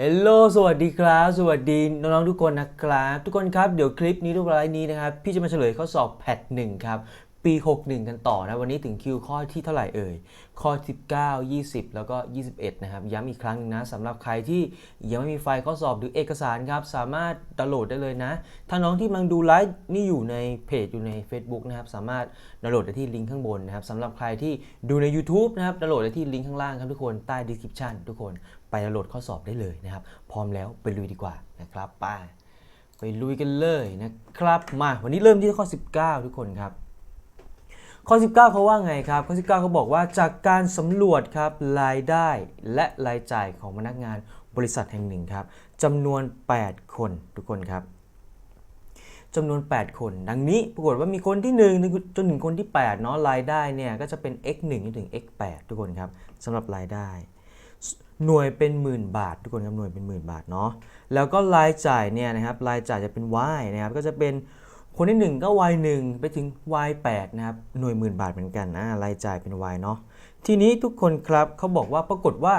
เฮลโลสวัสดีครับ สวัสดีน้องๆทุกคนนะครับ ทุกคนครับเดี๋ยวคลิปนี้ทุกไลน์นี้นะครับ พี่จะมาเฉลยข้อสอบแพทหนึ่งครับ ปี 61 กันต่อนะ วันนี้ถึงคิวข้อที่เท่าไหร่เอ่ย ข้อ 19 20 แล้วก็ 21 นะครับ ย้ำอีกครั้งหนึงนะสำหรับใครที่ยังไม่มีไฟล์ข้อสอบหรือเอกสารครับ สามารถดาวน์โหลดได้เลยนะ ถ้าน้องที่กำลังดูไลฟ์นี่อยู่ในเพจอยู่ใน Facebook นะครับ สามารถดาวน์โหลดได้ที่ลิงก์ข้างบนนะครับสำหรับใครที่ดูใน YouTube นะครับดาวน์โหลดได้ที่ลิงก์ข้างล่างครับทุกคนใต้ description ทุกคน ไปโหลดข้อสอบได้เลยนะครับ พร้อมแล้วไปลุยดีกว่านะครับไปไปลุยกันเลยนะครับมาวันนี้เริ่มที่ข้อ 19 ทุกคนครับ ข้อ 19เขาว่าไงครับ ข้อ 19เขาบอกว่าจากการสำรวจครับรายได้และรายจ่ายของพนักงานบริษัทแห่งหนึ่งครับจำนวน 8 คนทุกคนครับจำนวน 8 คน ดังนี้ปรากฏว่ามีคนที่1จนถึงคนที่8เนาะรายได้เนี่ยก็จะเป็น x 1จนถึง x 8ทุกคนครับสำหรับรายได้ หน่วยเป็นหมื่นบาท ทุกคนครับหน่วยเป็นหมื่นบาทเนาะแล้วก็รายจ่ายเนี่ยนะครับรายจ่ายจะเป็น y นะครับก็จะเป็นคนที่ 1 ก็ y 1ไปถึง y 8นะครับหน่วยหมื่นบาทเหมือนกันนะรายจ่ายเป็น y เนาะทีนี้ทุกคนครับเขาบอกว่าปรากฏว่า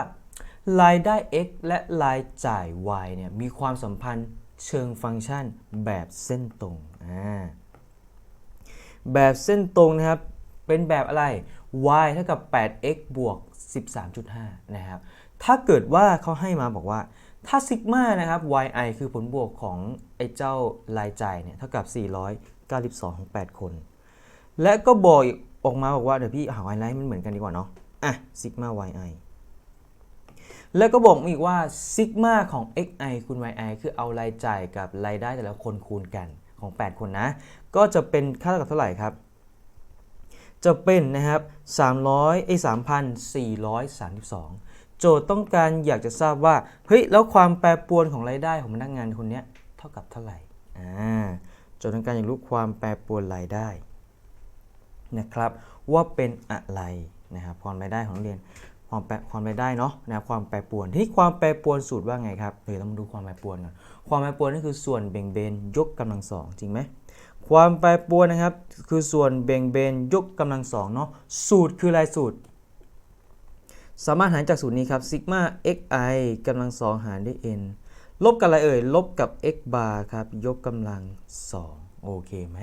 รายได้ x และรายจ่าย y เนี่ยมีความสัมพันธ์เชิงฟังก์ชันแบบเส้นตรงอ่าแบบเส้นตรงนะครับ เป็นแบบอะไร y เท่ากับ 8x บวก 13.5 นะครับ ถ้าเกิดว่าเขาให้มาบอกว่า ถ้าซิกมานะครับ yi คือผลบวกของไอ้เจ้ารายจ่ายเนี่ย เท่ากับ 492 ของ 8 คน และก็บอกออกมาบอกว่า เดี๋ยวพี่หา y ไลท์มันเหมือนกันดีกว่าเนาะ อะซิกมา yi แล้วก็บอกอีกว่าซิกมาของ xi คูณ yi คือเอารายจ่ายกับรายได้แต่ละคนคูณกันของ 8 คนนะ ก็จะเป็นค่าเท่ากับเท่าไหร่ครับ จะเป็นนะครับ300ไอ้3,432 โจทย์ต้องการอยากจะทราบว่า เฮ้ย แล้วความแปรปรวนของรายได้ของพนักงานคนนี้เท่ากับเท่าไหร่ อ่า โจทย์ต้องการอยากรู้ความแปรปรวนรายได้นะครับ ว่าเป็นอะไรนะครับ ความรายได้ของเรียน ความแปรความรายได้เนาะนะครับความแปรปรวน ที่ความแปรปรวนสูตรว่าไงครับ เดี๋ยวเรามาดูความแปรปรวนก่อน ความแปรปรวนนั่คือส่วนเบ่งเบนยกกำลังสองจริงไหม ความแปรปรวนนะครับ คือส่วนเบ่งเบนยกกำลังสองเนาะสูตรคืออะไรสูตร สามารถหารจากสูตรนี้ครับซิกมา xi กำลังสองหารด้วย n ลบกับอะไรเอ่ย ลบกับ x bar ครับ ยกกำลัง2โอเคไหม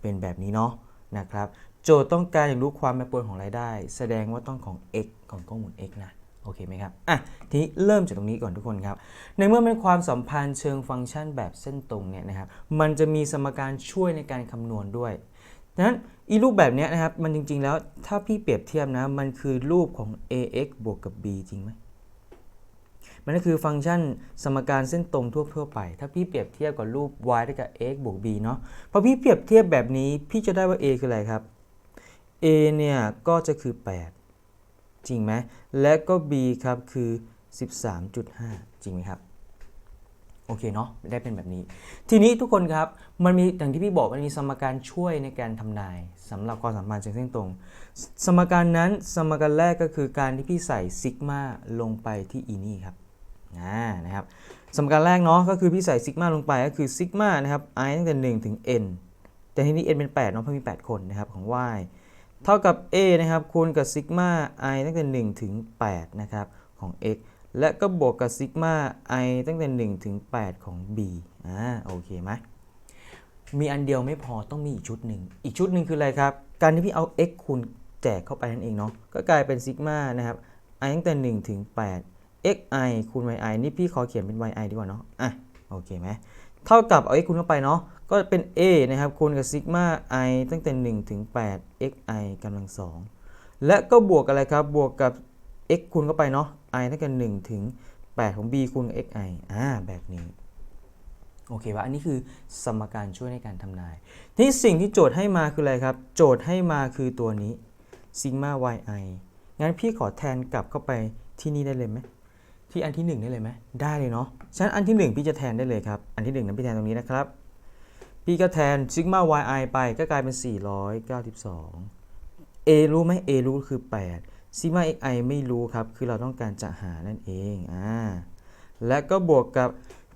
เป็นแบบนี้เนาะนะครับ โจทย์ต้องการอยากรู้ความแปรปรวนของรายได้ แสดงว่าต้องของ x ของข้อมูล x นะ อเคไหมครับอะทีนี้เริ่มจากตรงนี้ก่อนทุกคนครับ ในเมื่อเป็นความสัมพันธ์เชิงฟังก์ชันแบบเส้นตรงเนี่ยนะครับมันจะมีสมการช่วยในการคำนวณด้วยดังนั้นอีรูปแบบนี้นะครับมันจริงๆแล้วถ้าพี่เปรียบเทียบนะมันคือรูปของ ax บวกกับ b จริงไหมมันก็คือฟังก์ชันสมการเส้นตรงทั่วทั่วๆไป ถ้าพี่เปรียบเทียบกับรูป y เท่ากับ x บวก b เนาะพอพี่เปรียบเทียบแบบนี้พี่จะได้ว่า a คืออะไรครับ a เนี่ยก็จะคือ 8 จริงไหมและก็ b ครับคือ 13.5 จริงไหมครับโอเคเนาะได้เป็นแบบนี้ ทีนี้ทุกคนครับ มันมีอย่างที่พี่บอกมันมีสมการช่วยในการทำนายสำหรับความสัมพันธ์เชิงเส้นตรง สมการนั้นสมการแรกก็คือการที่พี่ใส่ซิกมาลงไปที่อีนี่ครับนะครับสมการแรกเนาะก็คือพี่ใส่ซิกมาลงไปก็คือซิกมานะครับ i ตั้งแต่ 1 ถึง n แต่ที่นี้ n เป็น8เนาะเพราะมี 8 คนนะครับของ y เท่ากับ a นะครับคูณกับซิกมา i ตั้งแต่ 1 ถึง 8 นะครับ ของ x และก็บวกกับซิกมา i ตั้งแต่ 1 ถึง 8 ของ b อ่าโอเคไหมมีอันเดียวไม่พอต้องมีอีกชุดหนึ่ง อีกชุดหนึ่งคืออะไรครับ การที่พี่เอา x คูณแจกเข้าไปนั่นเองเนาะก็กลายเป็นซิกมานะครับ i ตั้งแต่ 1 ถึง 8 xi คูณ yi นี่พี่ขอเขียนเป็น yi ดีกว่าเนาะอะโอเคไหมเท่ากับเอา x คูณเข้าไปเนาะ ก็เป็น a นะครับคูณกับซิกมา i ตั้งแต่ 1 ถึง 8 xi กำลังสองและก็บวกอะไรครับ บวกกับ x คูณเข้าไปเนาะ i เท่ากับ1ถึง 8 ของ b คูณกับ xi อ่า แบบนี้ โอเคว่าอันนี้คือสมการช่วยในการทำนาย ทีนี้สิ่งที่โจทย์ให้มาคืออะไรครับ โจทย์ให้มาคือตัวนี้ซิกมา yi งั้นพี่ขอแทนกลับเข้าไปที่นี่ได้เลยไหมที่อันที่ 1 ได้เลยไหมได้เลยเนาะฉะนั้นอันที่ 1 พี่จะแทนได้เลยครับ อันที่1นั้นพี่แทนตรงนี้นะครับ พี่ก็แทนซิกมา yi ไปก็กลายเป็น 492 a รู้ไหม a รู้คือ 8ซิกมา xi ไม่รู้ครับ คือเราต้องการจะหานั่นเองอ่าและก็บวกกับ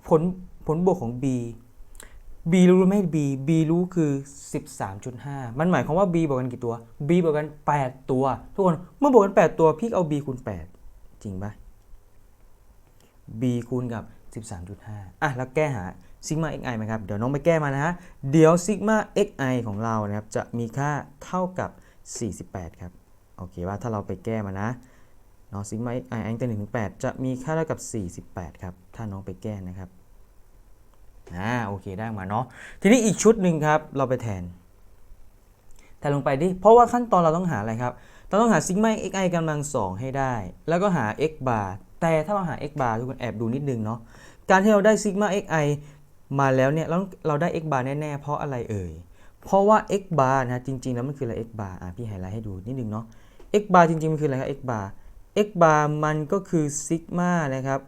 ผลผลบวกของ b b รู้ไหม b b รู้คือ 13.5 มันหมายความว่า b บวกกันกี่ตัว b บวกกัน 8 ตัว ทุกคนเมื่อบวกกัน 8 ตัวพี่เอา b คูณ 8 จริงปะ b คูณกับ 13.5 อะ แล้วแก้หา ซิกมา xi ไหมครับ เดี๋ยวน้องไปแก้มานะฮะ เดี๋ยวซิกมา xi ของเรานะครับจะมีค่าเท่ากับ 48 ครับ โอเคว่าถ้าเราไปแก้มานะเนาะซิกมา xi อันตั้งถึง8จะมีค่าเท่ากับ 48 ครับ ถ้าน้องไปแก้นะครับ อ่า โอเคได้มาเนาะ ทีนี้อีกชุดหนึ่งครับ เราไปแทน แทนลงไปดิ เพราะว่าขั้นตอนเราต้องหาอะไรครับ เราต้องหาซิกมา xi กำลัง2ให้ได้ แล้วก็หา x bar แต่ถ้าเราหา x bar ทุกคนแอบดูนิดนึงเนาะ การที่เราได้ซิกมา xi มาแล้วเนี่ยเราเราได้ x bar แน่ๆ เพราะอะไรเอ่ย เพราะว่า x bar นะจริง ๆ แล้วมันคืออะไร x bar อะพี่ไฮไลท์ให้ดูนิดนึงเนาะ x bar จริง ๆ มันคืออะไรครับ x bar x bar มันก็คือซิกมานะครับ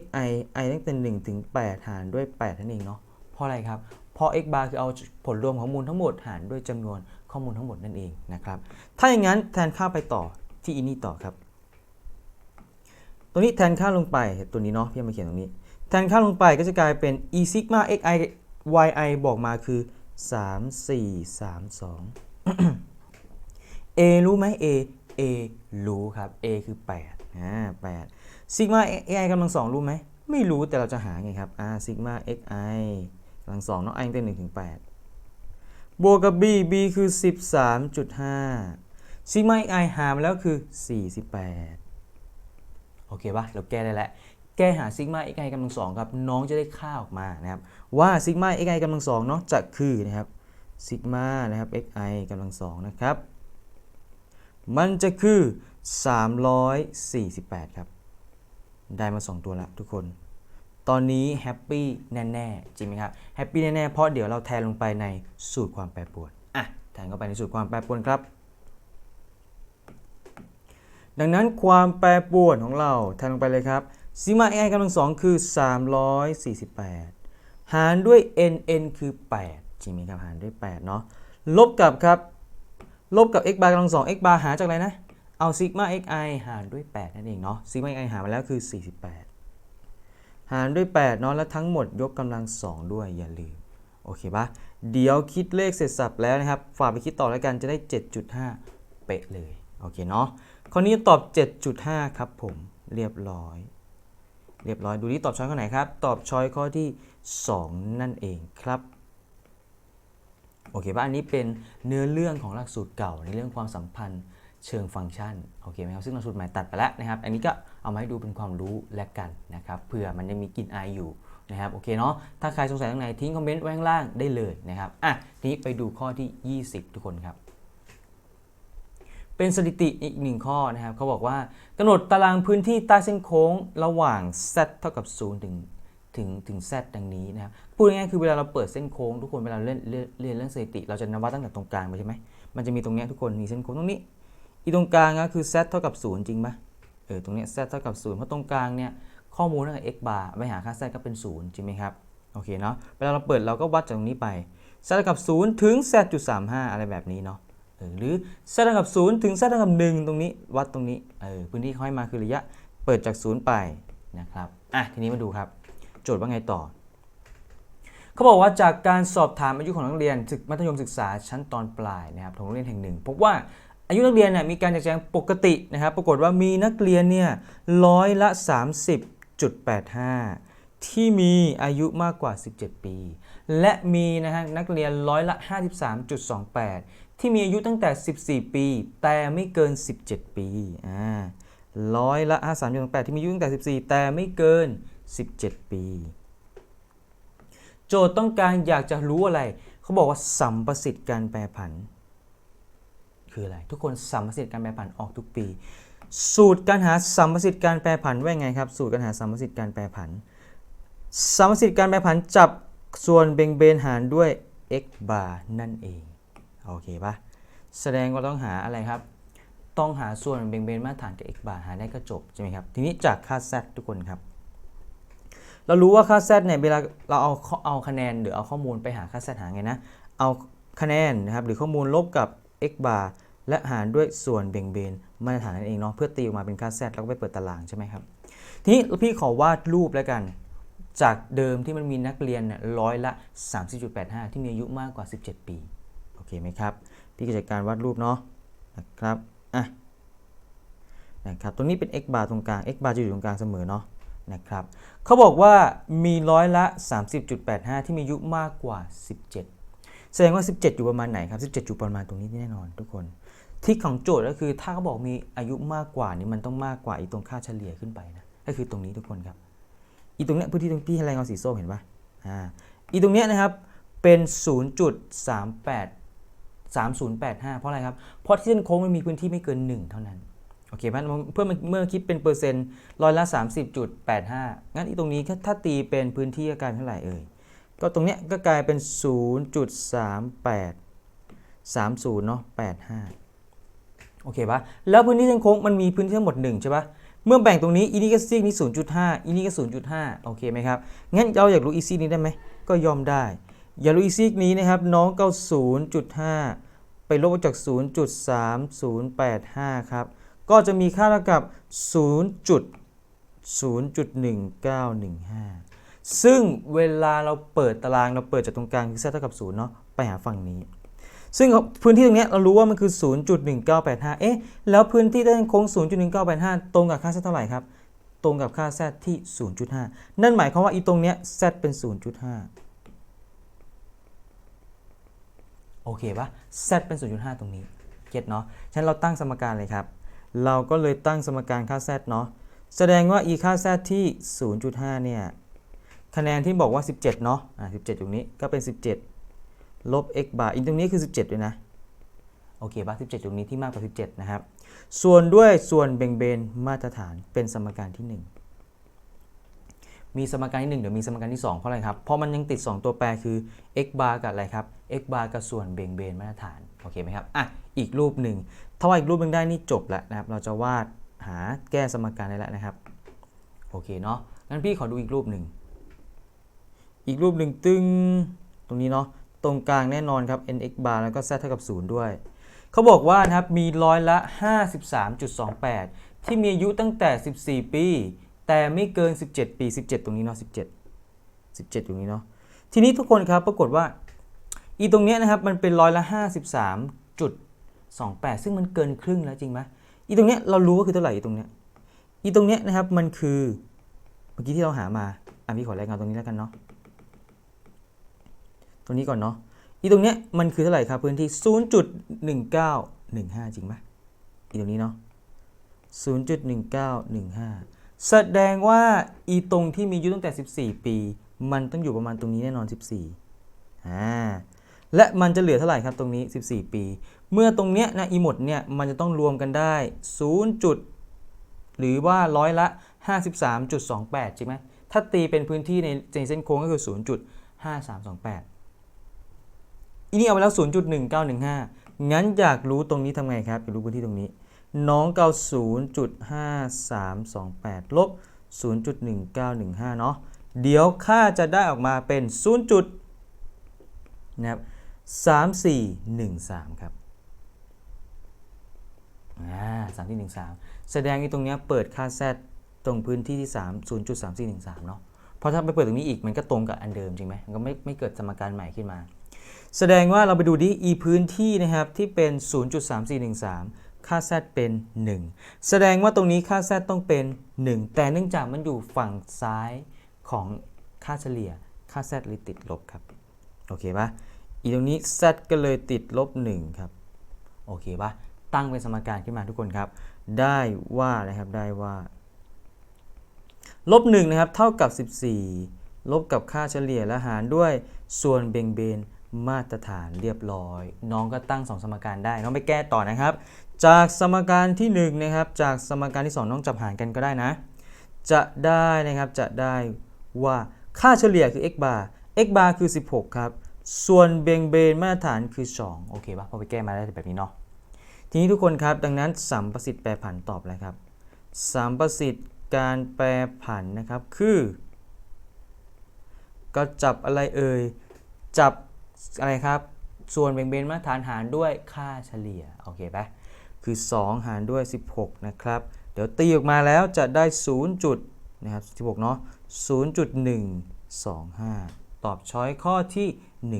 xi i ตั้งแต่1ถึง8หารด้วย8นั่นเองเนาะเพราะอะไรครับ เพราะ x bar คือเอาผลรวมของมูลทั้งหมดหารด้วยจำนวนข้อมูลทั้งหมดนั่นเองนะครับ ถ้าอย่างนั้นแทนค่าไปต่อที่อินนี่ต่อครับ ตัวนี้แทนค่าลงไปตัวนี้เนาะพี่เอามาเขียนตรงนี้ แทนค่าลงไปก็จะกลายเป็น e sigma xi yi บอกมาคือ 3 4 3 2 a รู้ไหม a a รู้ครับ a คือ8อ่า8 sigma xi กำลังสองรู้ไหม ไม่รู้แต่เราจะหาไงครับอ่า sigma xi กำลังสองเนาะ i ตั้งแต่1ถึง8บวกกับ b b คือ 13.5 sigma xi หารมาแล้วคือ 48 โอเคปะเราแก้ได้แล้ว แก้หาซิกมา xi กำลังสองครับน้องจะได้ค่าออกมานะครับว่าซิกมา xi กำลังสองเนาะจะคือนะครับซิกมานะครับ xi กำลังสองนะครับมันจะคือ 348 ครับ ได้มา 2 ตัวละทุกคน ตอนนี้แฮปปี้แน่ๆ จริงไหมครับแฮปปี้แน่ๆ เพราะเดี๋ยวเราแทนลงไปในสูตรความแปรปรวนอะแทนเข้าไปในสูตรความแปรปรวนครับ ดังนั้นความแปรปรวนของเราแทนลงไปเลยครับ ซิมา i กำลังสองคือ 348 หารด้วย n n คือ 8 จริงไหมครับ หารด้วย 8 เนาะ ลบกับครับ ลบกับ x bar กำลังสอง x bar หาจากอะไรนะ เอาซิกมา xi หารด้วย 8 นั่นเองเนาะ ซิกมา xi หามาแล้วคือ 48 หารด้วย 8 เนาะ แล้วทั้งหมดยกกำลัง2ด้วย อย่าลืม โอเคปะเดี๋ยวคิดเลขเสร็จสับแล้วนะครับ ฝากไปคิดต่อแล้วกัน จะได้ 7.5 เป๊ะเลย โอเคเนาะ ข้อนี้ตอบ 7.5 ครับผม เรียบร้อย เรียบร้อยดูที่ตอบช้อยข้อไหนครับ ตอบช้อยข้อที่ 2 นั่นเองครับโอเคป่ะอันนี้เป็นเนื้อเรื่องของหลักสูตรเก่าในเรื่องความสัมพันธ์เชิงฟังก์ชันโอเคไหมครับซึ่งหลักสูตรใหม่ตัดไปแล้วนะครับ อันนี้ก็เอามาให้ดูเป็นความรู้และกันนะครับเผื่อมันยังมีกลินอายอยู่นะครับโอเคเนาะถ้าใครสงสัยตรงไหนทิ้งคอมเมนต์ไว้ข้างล่างได้เลยนะครับอะทีนี้ไปดูข้อที่ 20 ทุกคนครับ เป็นสถิติอีกหนึ่งข้อนะครับเขาบอกว่ากำหนดตารางพื้นที่ใต้เส้นโค้งระหว่าง z เท่ากับ0ถึงถึงถึง z ดังนี้นะครับพูดง่ายๆคือเวลาเราเปิดเส้นโค้งทุกคนเวลาเล่นเรียนเรื่องสถิติ เราจะนับวัดตั้งแต่ตรงกลางไปใช่ไหมมันจะมีตรงเนี้ยทุกคนมีเส้นโค้งตรงนี้ อีตรงกลางก็คือ z เท่ากับ0จริงปะเออตรงเนี้ย z เท่ากับ0เพราะตรงกลางเนี่ยข้อมูลตั้งแต่ x bar ไปหาค่า z ก็เป็น 0 จริงไหมครับโอเคเนาะเวลาเราเปิดเราก็วัดจากตรงนี้ไป z เท่ากับ0ถึง z จุด35 อะไรแบบนี้เนาะ ออหรือ z เท่ากับ0ถึง z เท่ากับ1ตรงนี้วัดตรงนี้เออพื้นที่เขาให้มาคือระยะเปิดจาก 0 ไปนะครับอะทีนี้มาดูครับ โจทย์ว่าไงต่อเขาบอกว่าจากการสอบถามอายุของนักเรียนศึกมัธยมศึกษาชั้นตอนปลายนะครับของโรงเรียนแห่งหนึ่งพบว่าอายุนักเรียนเนี่ยมีการจัดแจงปกตินะครับปรากฏว่ามีนักเรียนเนี่ยร้อยละ 30.85 ที่มีอายุมากกว่า 17 ปี และมีนะฮะนักเรียนร้อยละ 53.28 ที่มีอายุตั้งแต่ 14 ปี แต่ไม่เกิน 17 ปีอ่าร้อยละ5.38ที่มีอายุตั้งแต่ 14 แต่ไม่เกิน 17 ปี โจทย์ต้องการอยากจะรู้อะไร เขาบอกว่าสัมประสิทธิ์การแปรผัน คืออะไร ทุกคนสัมประสิทธิ์การแปรผันออกทุกปี สูตรการหาสัมประสิทธิ์การแปรผันว่าไงครับ สูตรการหาสัมประสิทธิ์การแปรผัน สัมประสิทธิ์การแปรผันจับส่วนเบ่งเบนหารด้วย x bar นั่นเอง โอเคปะแสดงว่าต้องหาอะไรครับ ต้องหาส่วนเบ่งเบนมาตรฐานกับ x bar หาได้ก็จบใช่ไหมครับ ทีนี้จากค่า z ทุกคนครับ เรารู้ว่าค่า z เนี่ยเวลาเราเอาเอาคะแนนหรือเอาข้อมูลไปหาค่า z หาไงนะ เอาคะแนนนะครับหรือข้อมูลลบกับ x bar และหารด้วยส่วนเบ่งเบนมาตรฐานนั่นเองเนาะเพื่อตีออกมาเป็นค่า z แล้วก็ไปเปิดตารางใช่ไหมครับ ทีนี้พี่ขอวาดรูปแล้วกันจากเดิมที่มันมีนักเรียนเนี่ยร้อยละ 30.85 ที่มีอายุมากกว่า 17 ปี เคไหมครับพี่ก็จัดการวาดรูปเนาะนะครับอะนะครับตรงนี้เป็น x bar ตรงกลาง x bar จะอยู่ตรงกลางเสมอเนาะนะครับเขาบอกว่ามีร้อยละ 30.85 ที่มีอายุมากกว่า 17 แสดงว่า 17 อยู่ประมาณไหนครับ 17 อยู่ประมาณตรงนี้แน่นอนทุกคนที่ของโจทย์ก็คือถ้าเขาบอกมีอายุมากกว่านี่มันต้องมากกว่าอีตรงค่าเฉลี่ยขึ้นไปนะก็คือตรงนี้ทุกคนครับ อีตรงเนี้ยพื้นที่ตรงที่อะไรเงาสีส้มเห็นปะอ่าอีตรงเนี้ยนะครับเป็น 0.38 3085 เพราะอะไรครับ เพราะที่เส้นโค้งมันมีพื้นที่ไม่เกิน 1 เท่านั้น โอเคไหมเพื่อเมื่อคิดเป็นเปอร์เซ็นต์ร้อยละ 30.85 งั้นอีตรงนี้ถ้าตีเป็นพื้นที่ก็กลายเป็นเท่าไหร่เอ่ย ก็ตรงเนี้ยก็กลายเป็น 0.38 30เนาะ85 โอเคปะแล้วพื้นที่เส้นโค้งมันมีพื้นที่ทั้งหมด 1 ใช่ปะเมื่อแบ่งตรงนี้อีนี่ก็ซีกนี้ 0.5อีนี่ก็ 0.5 โอเคไหมครับ งั้นเราอยากรู้อีซีนี้ได้ไหม ก็ยอมได้ อย่ากรู้อีซีกนี้นะครับ น้องก็0.5ไปลบออกจาก 0.3085 ครับ ก็จะมีค่าเท่ากับ 0.0.1915 ซึ่งเวลาเราเปิดตารางเราเปิดจากตรงกลางคือ z เท่ากับ 0 เนาะไปหาฝั่งนี้ ซึ่งพื้นที่ตรงเนี้ยเรารู้ว่ามันคือ 0.1985 เอ๊ะ แล้วพื้นที่ด้านโค้ง 0.1985 ตรงกับค่า z เท่าไหร่ครับ ตรงกับค่า z ที่ 0.5 นั่นหมายความว่าอีตรงเนี้ย z เป็น 0.5 โอเคปะ z เป็น 0.5 ตรงนี้ เก็ตเนาะฉะนั้นเราตั้งสมการเลยครับ เราก็เลยตั้งสมการค่า z เนาะ แสดงว่า e ค่า z ที่ 0.5 เนี่ย คะแนนที่บอกว่า 17 เนาะ อ่า 17 ตรงนี้ก็เป็น 17 ลบ x bar อีกตรงนี้คือ 17 ด้วยนะ โอเคปะ17 ตรงนี้ที่มากกว่า 17 นะครับ ส่วนด้วยส่วนเบ่งเบนมาตรฐานเป็นสมการที่ 1 มีสมการที่1เดี๋ยวมีสมการที่ 2 เพราะอะไรครับ เพราะมันยังติด 2 ตัวแปรคือ x bar กับอะไรครับ x bar กับส่วนเบ่งเบนมาตรฐาน โอเคไหมครับ อะ อีกรูปหนึ่ง ถ้าว่าอีกรูปหนึงได้นี่จบแล้วนะครับ เราจะวาดหาแก้สมการได้แล้วนะครับ โอเคเนาะ งั้นพี่ขอดูอีกรูปหนึ่ง อีกรูปหนึ่งตึงตรงนี้เนาะ ตรงกลางแน่นอนครับ nx bar แล้วก็ z เท่ากับ 0 ด้วย เขาบอกว่านะครับ มีร้อยละ 53.28 ที่มีอายุตั้งแต่ 14 ปี แต่ไม่เกิน 17 ปี 17 ตรงนี้เนาะ17 17 ตรงนี้เนาะทีนี้ทุกคนครับปรากฏว่าอีตรงเนี้ยนะครับมันเป็นร้อยละ 53.28 ซึ่งมันเกินครึ่งแล้วจริงไหมอีตรงเนี้ยเรารู้ว่าคือเท่าไหร่อีตรงเนี้ยอีตรงเนี้ยนะครับมันคือเมื่อกี้ที่เราหามาอะพี่ขอรายงานตรงนี้แล้วกันเนาะตรงนี้ก่อนเนาะอีตรงเนี้ยมันคือเท่าไหร่ครับพื้นที่ 0.1915 จริงไหมอีตรงนี้เนาะ0.1915 แสดงว่าอีตรงที่มีอายุตั้งแต่ 14 ปี มันต้องอยู่ประมาณตรงนี้แน่นอน 14อ่าและมันจะเหลือเท่าไหร่ครับตรงนี้ 14 ปี เมื่อตรงเนี้ยนะอีหมดเนี่ยมันจะต้องรวมกันได้ 0. จุดหรือว่าร้อยละ 53.28จริงไหมถ้าตีเป็นพื้นที่ในในเส้นโค้งก็คือ 0.5328 อีนี่เอาไปแล้ว 0.1915 งั้นอยากรู้ตรงนี้ทำไงครับอยากรู้พื้นที่ตรงนี้ น้องเกา0.5328 ลบ 0.1915 เนาะ เดี๋ยวค่าจะได้ออกมาเป็น 0. จุดนะครับ3413 ครับอ่า3413 แสดงที่ตรงนี้เปิดค่า z ตรงพื้นที่ที่ 3 0.3413 เนาะ เพราะถ้าไปเปิดตรงนี้อีกมันก็ตรงกับอันเดิมจริงไหมมันก็ไม่ไม่เกิดสมการใหม่ขึ้นมา แสดงว่าเราไปดูดิ e พื้นที่นะครับที่เป็น 0.3413 ค่า z เป็น 1 แสดงว่าตรงนี้ค่า z ต้องเป็น 1 แต่เนื่องจากมันอยู่ฝั่งซ้ายของค่าเฉลี่ย ค่า z เลยติดลบครับ โอเคปะอีตรงนี้ z ก็เลยติดลบ 1 ครับ โอเคปะตั้งเป็นสมการขึ้นมาทุกคนครับ ได้ว่านะครับ ได้ว่า ลบ1นะครับ เท่ากับ 14 ลบกับค่าเฉลี่ยและหารด้วยส่วนเบ่งเบน มาตรฐานเรียบร้อย น้องก็ตั้ง 2 สมการได้ น้องไปแก้ต่อนะครับ จากสมการที่1นะครับจากสมการที่ 2 น้องจับหารกันก็ได้นะ จะได้นะครับจะได้ว่าค่าเฉลี่ยคือ x bar x bar คือ 16 ครับ ส่วนเบ่งเบนมาตรฐานคือ 2 โอเคป่ะพอไปแก้มาได้แบบนี้เนาะทีนี้ทุกคนครับ ดังนั้นสัมประสิทธิ์แปรผันตอบอะไรครับสัมประสิทธิ์การแปรผันนะครับคือ ก็จับอะไรเอ่ยจับ อะไรครับ ส่วนแบ่งเบนมาตรฐานหารด้วยค่าเฉลี่ย โอเคปะคือ 2 หารด้วย 16 นะครับ เดี๋ยวตีออกมาแล้วจะได้ 0 จุดนะครับ16 เนาะ0.125 ตอบช้อยข้อที่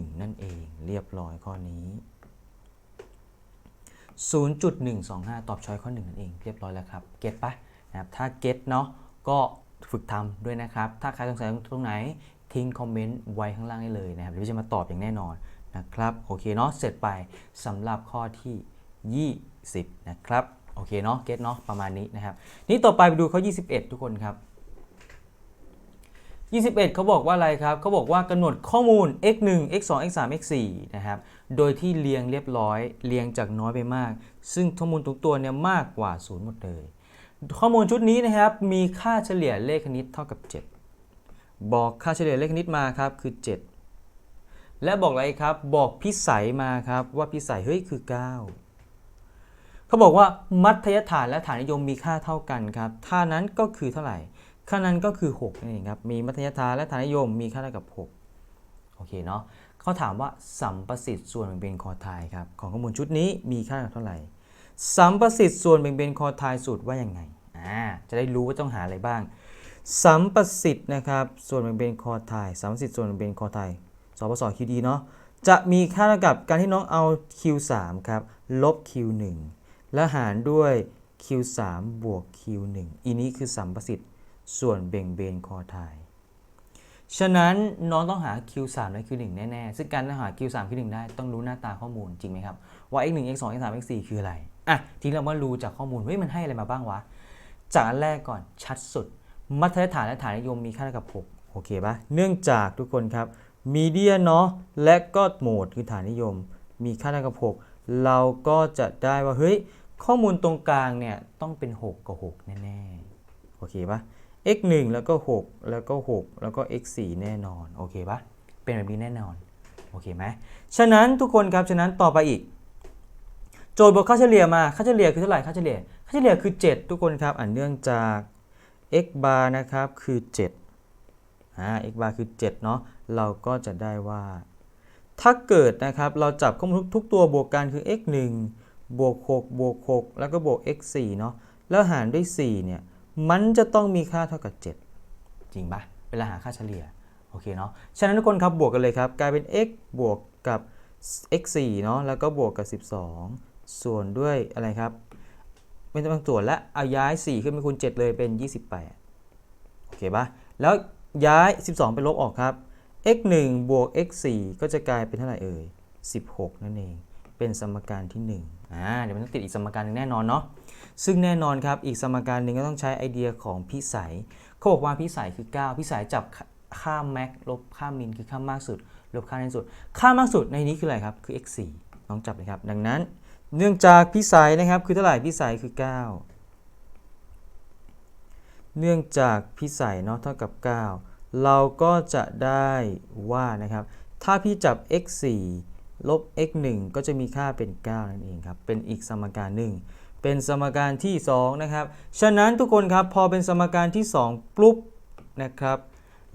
1 นั่นเอง เรียบร้อยข้อนี้ 0.125 ตอบช้อยข้อ 1 นั่นเอง เรียบร้อยแล้วครับ เก็ตปะนะครับ ถ้าเก็ตเนาะ ก็ฝึกทำด้วยนะครับ ถ้าใครสงสัยตรงไหน ทิ้งคอมเมนต์ไว้ข้างล่างได้เลยนะครับเดี๋ยวพี่จะมาตอบอย่างแน่นอนนะครับโอเคเนาะเสร็จไปสำหรับข้อที่ 20 นะครับโอเคเนาะเก็ตเนาะประมาณนี้นะครับ นี่ต่อไปไปดูข้อ 21 ทุกคนครับ 21 เขาบอกว่าอะไรครับเขาบอกว่ากำหนดข้อมูล x 1 x 2 x 3 x 4นะครับโดยที่เรียงเรียบร้อย เรียงจากน้อยไปมาก ซึ่งข้อมูลทุกตัวเนี่ยมากกว่า 0 หมดเลย ข้อมูลชุดนี้นะครับมีค่าเฉลี่ยเลขคณิตเท่ากับ 7 บอกค่าเฉลี่ยเลขคณิตมาครับคือ 7 และบอกอะไรครับ บอกพิสัยมาครับว่าพิสัยเฮ้ยคือ 9 เขาบอกว่ามัธยฐานและฐานนิยมมีค่าเท่ากันครับท่านั้นก็คือเท่าไหร่ค่านั้นก็คือ6นั่นเองครับมีมัธยฐานและฐานนิยมมีค่าเท่ากับ 6 โอเคเนาะเขาถามว่าสัมประสิทธิ์ส่วนแบ่งเบนคอไทยครับของข้อมูลชุดนี้มีค่าเท่าไหร่ สัมประสิทธิ์ส่วนแบ่งเบนคอไทยสูตรว่ายังไงอ่าจะได้รู้ว่าต้องหาอะไรบ้าง สัมประสิทธิ์นะครับ ส่วนแบ่งเบนคอไทยสัมประสิทธิ์ส่วนแบ่งเบนคอไทยสปส QD เนาะจะมีค่าเท่ากับการที่น้องเอา Q3 ครับลบ Q1 และหารด้วย Q3 บวก Q1 อีนี้คือสัมประสิทธิ์ส่วนเบ่งเบนคอไทยฉะนั้นน้องต้องหา Q3 และ Q1 แน่ๆ ซึ่งการหา Q3 Q1 ได้ต้องรู้หน้าตาข้อมูลจริงไหมครับ ว่า x1 x2 x3 x4 คืออะไร อะ ทีนี้เรามารู้จากข้อมูลเฮ้ยมันให้อะไรมาบ้างวะ จากอันแรกก่อนชัดสุด มัธยฐานและฐานนิยมมีค่าเท่ากับ 6 โอเคปะเนื่องจากทุกคนครับมีเดียเนาะและก็โหมดคือฐานนิยม มีค่าเท่ากับ 6 เราก็จะได้ว่าเฮ้ยข้อมูลตรงกลางเนี่ยต้องเป็น 6 กับ 6 แน่ๆ โอเคปะ x 1แล้วก็ 6 แล้วก็ 6 แล้วก็ x 4แน่นอน โอเคปะเป็นแบบนี้แน่นอน โอเคไหมฉะนั้นทุกคนครับ ฉะนั้นต่อไปอีก โจทย์บอกค่าเฉลี่ยมา ค่าเฉลี่ยคือเท่าไหร่ ค่าเฉลี่ย ค่าเฉลี่ยคือ 7 ทุกคนครับ อันเนื่องจาก x bar นะครับคือ7อ่า x bar คือ7เนาะเราก็จะได้ว่า ถ้าเกิดนะครับเราจับข้อมูลทุกตัวบวกกันคือ x 1บวก6บวก6แล้วก็บวก x 4เนาะแล้วหารด้วย4เนี่ยมันจะต้องมีค่าเท่ากับ 7 จริงปะเวลาหาค่าเฉลี่ยโอเคเนาะฉะนั้นทุกคนครับบวกกันเลยครับกลายเป็น x บวกกับ x 4เนาะแล้วก็บวกกับ 12 ส่วนด้วยอะไรครับ ไม่ต้องส่วนและเอาย้าย 4 ขึ้นเป็นคูณ 7 เลยเป็น 28 โอเคปะแล้วย้าย 12 ไปลบออกครับ x 1บวก x 4ก็จะกลายเป็นเท่าไหร่เอ่ย 16 นั่นเอง เป็นสมการที่1อ่าเดี๋ยวมันต้องติดอีกสมการหนึงแน่นอนเนาะ ซึ่งแน่นอนครับ อีกสมการหนึ่งก็ต้องใช้ไอเดียของพิสัยเขาบอกว่าพิสัยคือ 9 พิสัยจับค่าแม็กลบค่ามินคือค่ามากสุด ลบค่าน้อยสุด ค่ามากสุดในนี้คืออะไรครับ คือ x 4น้องจับเลยครับ ดังนั้น เนื่องจากพิสัยนะครับคือเท่าไหร่พิสัยคือ 9 เนื่องจากพิสัยเนาะเท่ากับ 9 เราก็จะได้ว่านะครับ ถ้าพี่จับ x 4ลบ x 1ก็จะมีค่าเป็น 9 นั่นเองครับ เป็นอีกสมการหนึ่ง เป็นสมการที่ 2 นะครับ ฉะนั้นทุกคนครับพอเป็นสมการที่ 2 ปุ๊บนะครับ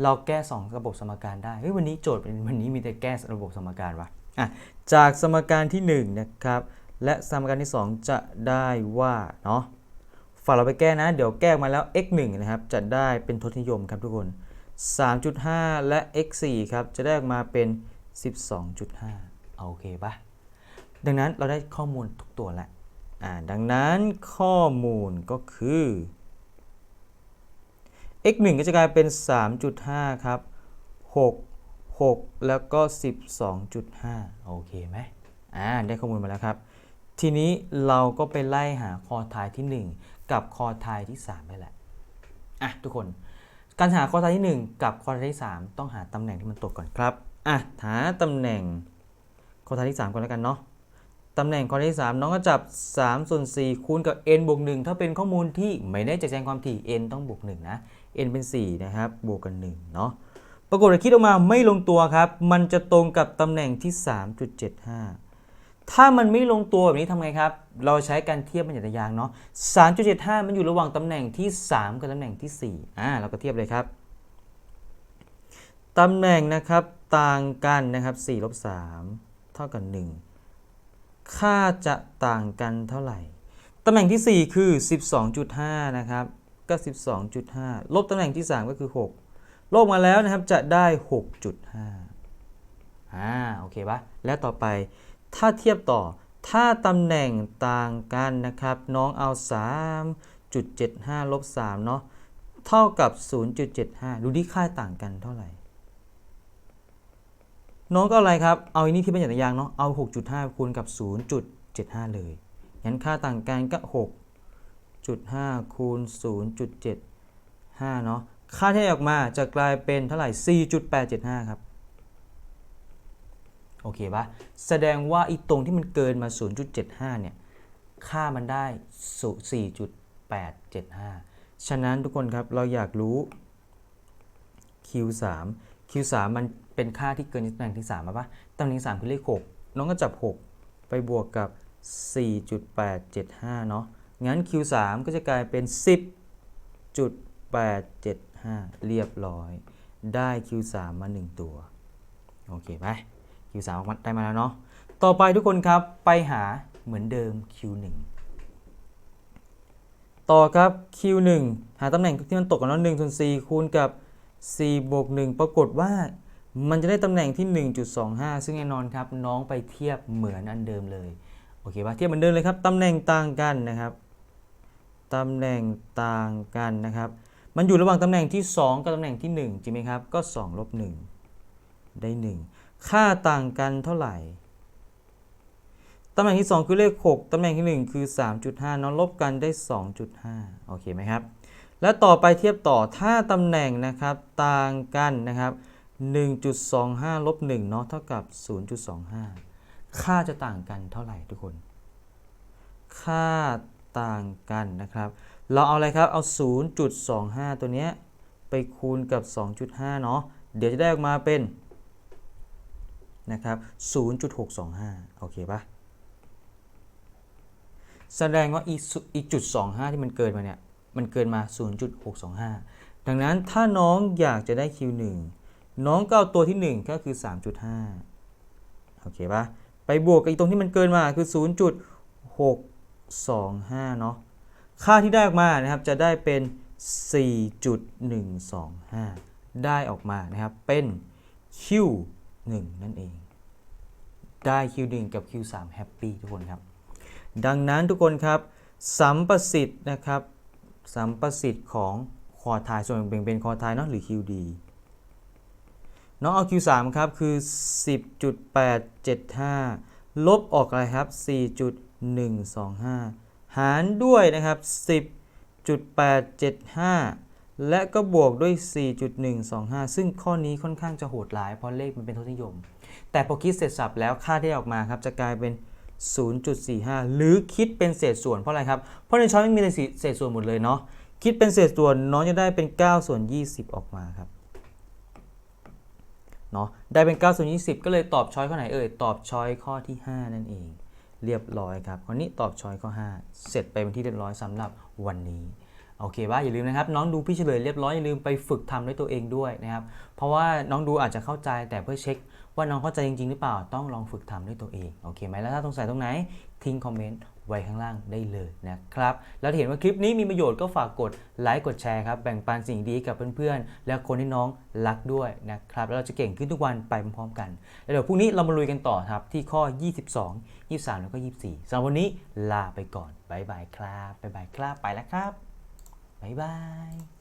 เราแก้ 2 ระบบสมการได้ เฮ้ยวันนี้โจทย์เป็นวันนี้มีแต่แก้ระบบสมการวะอะจากสมการที่ 1 นะครับ และสมการที่ 2 จะได้ว่าเนาะฝากเราไปแก้นะ เดี๋ยวแก้มาแล้ว x 1นะครับ จะได้เป็นทศนิยมครับทุกคน 3.5 และ x 4ครับ จะได้ออกมาเป็น 12.5โอเคปะดังนั้นเราได้ข้อมูลทุกตัวแล้วอ่า ดังนั้นข้อมูลก็คือ x 1ก็จะกลายเป็น 3.5 ครับ 6 6 แล้วก็ 12.5 โอเคไหมอ่า ได้ข้อมูลมาแล้วครับ ทีนี้เราก็ไปไล่หาคอทายที่ 1 กับคอทายที่3ได้แหละอะทุกคน การหาคอทายที่ 1 กับคอทายที่ 3 ต้องหาตำแหน่งที่มันตกก่อนครับอะหาตำแหน่งคอทายที่3ก่อนแล้วกันเนาะตำแหน่งคอทายที่ 3 น้องก็จับ3ส่วน4คูณกับ n บวก1ถ้าเป็นข้อมูลที่ไม่ได้แจกแจงความถี่ n ต้องบวก1นะ n เป็น 4 นะครับ บวกกัน1เนาะปรากฏว่าคิดออกมาไม่ลงตัวครับ มันจะตรงกับตำแหน่งที่ 3.75 ถ้ามันไม่ลงตัวแบบนี้ทำไงครับ เราใช้การเทียบเป็นหยัดยางเนาะ3.75 มันอยู่ระหว่างตำแหน่งที่ 3 กับตำแหน่งที่ 4 อ่า เราก็เทียบเลยครับตำแหน่งนะครับต่างกันนะครับ4ลบ3เท่ากับ 1 ค่าจะต่างกันเท่าไหร่ ตำแหน่งที่ 4 คือ 12.5 นะครับก็ 12.5 ลบตำแหน่งที่ 3 ก็คือ 6 ลบมาแล้วนะครับจะได้ 6.5 อ่า โอเคปะแล้วต่อไป ถ้าเทียบต่อถ้าตำแหน่งต่างกันนะครับ น้องเอา 3.75 ลบ 3 เนาะเท่ากับ 0.75 ดูที่ค่าต่างกันเท่าไหร่ น้องก็อะไรครับ เอาอันนี้ที่เป็นอย่างยางเนาะเอา 6.5 คูณกับ 0.75 เลยงั้นค่าต่างกันก็ 6.5 คูณ 0.75 เนาะค่าที่ออกมาจะกลายเป็นเท่าไหร่ 4.875 ครับ โอเคปะแสดงว่าอีตรงที่มันเกินมา 0.75 เนี่ย ค่ามันได้ 4.875 ฉะนั้นทุกคนครับเราอยากรู้ Q3 Q3 มันเป็นค่าที่เกินตำแหน่งที่3มาปะตำแหน่งที่3คือเลข 6 น้องก็จับ 6 ไปบวกกับ 4.875 เนาะ งั้น Q3 ก็จะกลายเป็น 10.875 เรียบร้อย ได้ Q3 มา 1 ตัว โอเคไหม Q3 ออกมาได้มาแล้วเนาะต่อไปทุกคนครับไปหาเหมือนเดิม Q1 ต่อครับ Q1 หาตำแหน่งที่มันตกกันแล้ว1ส่วน4คูณกับ 4 บวก 1 ปรากฏว่ามันจะได้ตำแหน่งที่ 1.25 ซึ่งแน่นอนครับน้องไปเทียบเหมือนอันเดิมเลย โอเคปะเทียบเหมือนเดิมเลยครับ ตำแหน่งต่างกันนะครับ ตำแหน่งต่างกันนะครับ มันอยู่ระหว่างตำแหน่งที่ 2 กับตำแหน่งที่ 1 จริงไหมครับ ก็ 2 ลบ 1 ได้ 1 ค่าต่างกันเท่าไหร่ ตำแหน่งที่ 2 คือเลข 6 ตำแหน่งที่ 1 คือ 3.5น้องลบกันได้ 2.5 โอเคไหมครับ แล้วต่อไปเทียบต่อถ้าตำแหน่งนะครับต่างกันนะครับ 1.25ลบ1เนาะเท่ากับ 0.25 ค่าจะต่างกันเท่าไหร่ทุกคน ค่าต่างกันนะครับ เราเอาอะไรครับ เอา 0.25 ตัวเนี้ยไปคูณกับ 2.5 เนาะ เดี๋ยวจะได้ออกมาเป็น นะครับ0.625 โอเคปะแสดงว่าอีสุอีจุด25 ที่มันเกินมาเนี่ย มันเกินมา 0.625 ดังนั้นถ้าน้องอยากจะได้ Q1 น้องก็เอาตัวที่ 1 ก็คือ 3.5 โอเคปะไปบวกกับอีกตรงที่มันเกินมาคือ 0.625 เนาะ ค่าที่ได้ออกมานะครับจะได้เป็น 4.125 ได้ออกมานะครับเป็น 1 นั่นเอง ได้ Q1 กับ Q3 แฮปปี้ทุกคนครับ ดังนั้นทุกคนครับ สัมประสิทธิ์นะครับ สัมประสิทธิ์ของคอทายส่วนแบ่งเป็นคอทายเนาะหรือ QD น้องเอา Q3 ครับ คือ 10.875 ลบออกอะไรครับ 4.125 หารด้วยนะครับ 10.875 และก็บวกด้วย 4.125 ซึ่งข้อนี้ค่อนข้างจะโหดหลายเพราะเลขมันเป็นทศนิยม แต่พอคิดเสร็จสับแล้วค่าที่ออกมาครับจะกลายเป็น 0.45 หรือคิดเป็นเศษส่วนเพราะอะไรครับ เพราะในช้อยมันมีแต่เศษส่วนหมดเลยเนาะ คิดเป็นเศษส่วนน้องจะได้เป็น 9 ส่วน 20 ออกมาครับ เนาะได้เป็น 9 ส่วน 20 ก็เลยตอบช้อยข้อไหนเอ่ย ตอบช้อยข้อที่ 5 นั่นเอง เรียบร้อยครับข้อนี้ตอบช้อยข้อ 5 เสร็จไปเป็นที่เรียบร้อยสำหรับวันนี้ โอเคว่าอย่าลืมนะครับน้องดูพี่เฉลยเรียบร้อยอย่าลืมไปฝึกทำด้วยตัวเองด้วยนะครับเพราะว่าน้องดูอาจจะเข้าใจแต่เพื่อเช็ค ว่าน้องเข้าใจจริงๆหรือเปล่าต้องลองฝึกทำด้วยตัวเองโอเคไหมแล้วถ้าสงสัยตรงไหนทิ้งคอมเมนต์ไว้ข้างล่างได้เลยนะครับแล้วถ้าเห็นว่าคลิปนี้มีประโยชน์ก็ฝากกดไลค์กดแชร์ครับแบ่งปันสิ่งดีกับเพื่อนๆ และคนที่น้องรักด้วยนะครับแล้วเราจะเก่งขึ้นทุกวันไปพร้อมๆกัน แล้วเดี๋ยวพรุ่งนี้เรามาลุยกันต่อครับที่ข้อ 22 23 แล้วก็ 24สำหรับวันนี้ลาไปก่อนบ๊ายบายครับบ๊ายบายครับไปแล้วครับ บ๊ายบาย